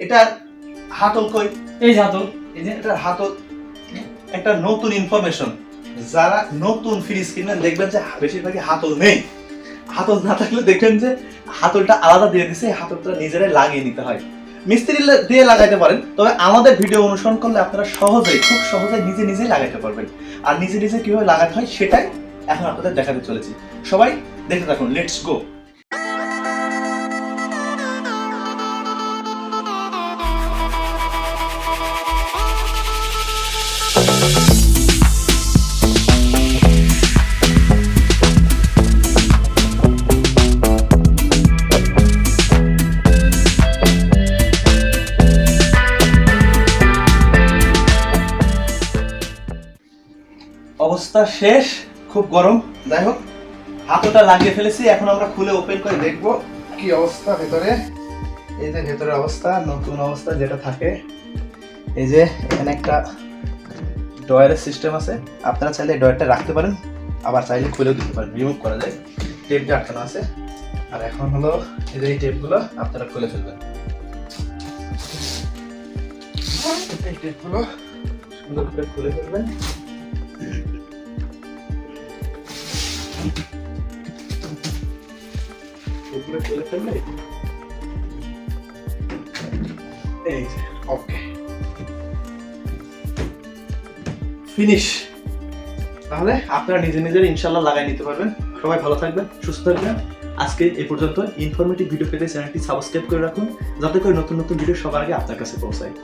এটা হাতল কই? এই যে হাতল। এই যে এটা হাতল। একটা নতুন ইনফরমেশন যারা নতুন ফ্রিজ কিনবেন দেখবেন যে বেশিরভাগই হাতল নেই। হাতল না থাকলে দেখবেন যে হাতলটা আলাদা দিয়ে দিছে হাতলটা নিজেরাই লাগিয়ে নিতে হয়। মিস্ত্রি দিয়ে লাগাইতে পারেন তবে আমাদের ভিডিও অনুসরণ করলে আপনারা সহজেই খুব সহজে নিজে নিজেই লাগাইতে পারবেন। আর নিজে নিজে কীভাবে লাগাতে হয় সেটাই এখন আপনাদের দেখাতে চলেছি। সবাই দেখতে থাকুন লেটস গো অবস্থা শেষ, খুব গরম। যাই হোক হাতটা লাগিয়ে ফেলেছি, এখন আমরা খুলে ওপেন করে দেখব কি অবস্থা ভেতরে। এই যে ভেতরে অবস্থা, নতুন অবস্থা যেটা থাকে। এই যে এখানে একটা ডয়ারের সিস্টেম আছে। আপনারা চাইলে ডয়ারটা রাখতে পারেন, আবার চাইলে খুলেও দিতে পারেন। রিমুভ করা যায়। টেপ যে আটকানো আছে। আর এখন হলো এই যে এই টেপগুলো আপনারা খুলে ফেলবেন। এই টেপগুলো সুন্দর করে খুলে ফেলবেন। ফিনিশ তাহলে আপনারা নিজে নিজের ইনশাল্লাহ লাগাই নিতে পারবেন। সবাই ভালো থাকবেন, সুস্থ থাকবেন। আজকে এ পর্যন্ত ইনফরমেটিভ ভিডিও পেতে চ্যানেলটি সাবস্ক্রাইব করে রাখুন। যাতে করে নতুন নতুন ভিডিও সবার আগে আপনার কাছে পৌঁছায়।